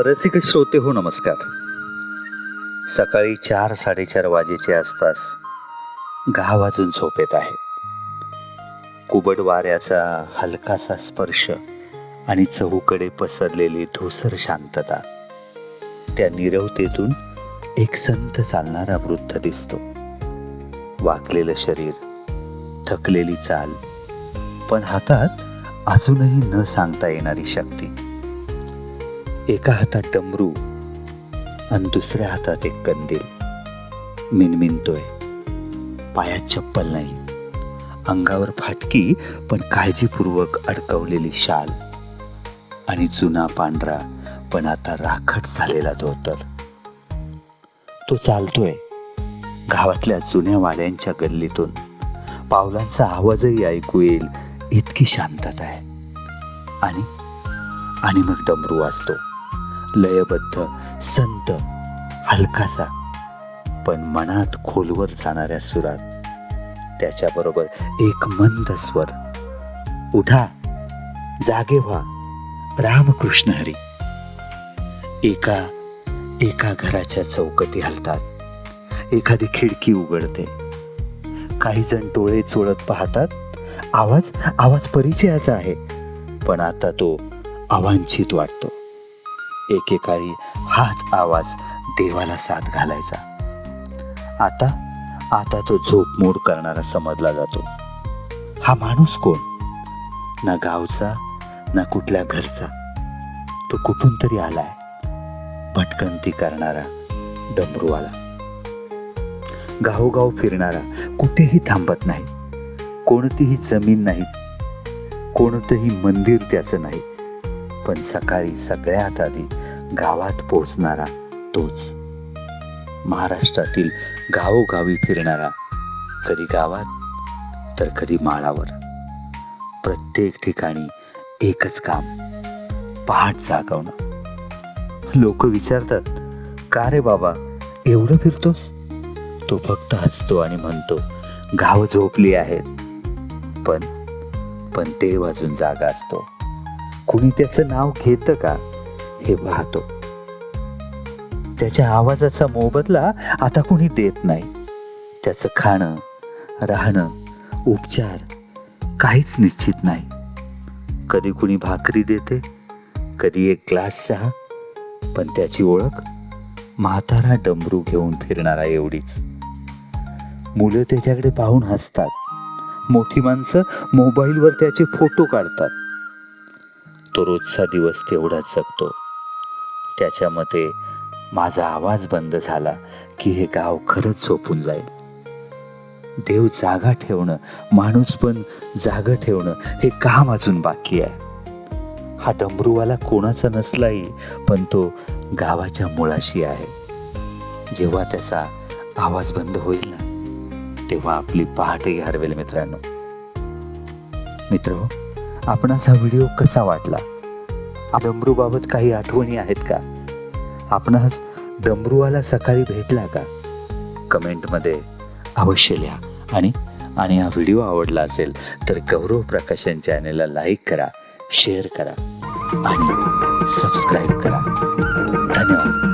रसिक श्रोते हो नमस्कार. सकाळी चार साडेचार वाजेच्या आसपास घा झोप येत आहे. कुबड वाऱ्याचा हलकासा स्पर्श आणि चहूकडे पसरलेली धुसर शांतता. त्या निरवतेतून एक संत चालणारा वृद्ध दिसतो. वाकलेलं शरीर थकलेली चाल पण हातात अजूनही न सांगता येणारी शक्ती. एका हातात डमरू आणि दुसऱ्या हातात एक कंदील. मिनमिनतोय. पायात चप्पल नाही. अंगावर फाटकी पण काळजीपूर्वक अडकवलेली शाल आणि जुना पांढरा पण आता राखट झालेला धोतर. तो चालतोय. गावातल्या जुन्या वाड्यांच्या गल्लीतून. पावलांचा आवाजही ऐकू येईल. इतकी शांतता आहे. आणि आणि मग डमरू वाजतो. लयबद्ध संत हलकासा पण मनात खोलवर जाणाऱ्या सुरात. त्याच्याबरोबर एक मंद स्वर. उठा जागे व्हा रामकृष्ण हरी. एका एका घराच्या चौकटी हलतात. एखादी खिडकी उघडते. काही जण डोळे चोळत पाहतात. आवाज आवाज परिचयाचा आहे. पण आता तो अवांछित वाटतो. एकेकाळी हाच आवाज देवाला साथ घालायचा. आता आता तो झोपमोड करणारा समजला जातो. हा माणूस कोण? ना गावचा ना कुठल्या घरचा. तो कुठून तरी आलाय. भटकंती करणारा डमरूवाला. गावोगाव फिरणारा कुठेही थांबत नाही. कोणतीही जमीन नाही. कोणतंही मंदिर त्याचं नाही. पण सकाळी सगळ्यात आधी गावात पोचणारा तोच. महाराष्ट्रातील गावोगावी फिरणारा कधी गावात तर कधी माळावर. प्रत्येक ठिकाणी एकच काम पहाट जागवणं. लोक विचारतात का रे बाबा एवढं फिरतोस? तो फक्त हसतो आणि म्हणतो गाव झोपली आहेत. पण पण ते वाजून जागा असतो. कुणी त्याचं नाव घेतं का हे पाहतो. त्याच्या आवाजाचा मोबदला आता कुणी देत नाही. त्याचं खाणं राहणं उपचार काहीच निश्चित नाही. कधी कुणी भाकरी देते कधी एक ग्लास चहा पण त्याची ओळख म्हातारा डमरू घेऊन फिरणारा एवढीच. मुलं त्याच्याकडे पाहून हसतात. मोठी माणसं मोबाईलवर त्याचे फोटो काढतात. तो रोजचा दिवस तेवढाच जगतो. त्याच्या मते माझा आवाज बंद झाला की हे गाव खरंच झोपून जाईल. देव जागा ठेवणं माणूस पण जागा ठेवणं हे काम अजून बाकी आहे. हा डमरूवाला कोणाचा नसलाही पण तो गावाच्या मुळाशी आहे. जेव्हा त्याचा आवाज बंद होईल ना तेव्हा आपली पहाटे हरवेल मित्रांनो. मित्र हो, आपणास हा व्हिडिओ कसा वाटला? डमरूबाबत काही आठवणी आहेत का? आपणास डमरूवाला सकाळी भेटला का? कमेंटमध्ये अवश्य लिहा. आणि आणि हा व्हिडिओ आवडला असेल तर गौरव प्रकाशन चॅनेलला लाईक करा शेअर करा आणि सबस्क्राईब करा. धन्यवाद.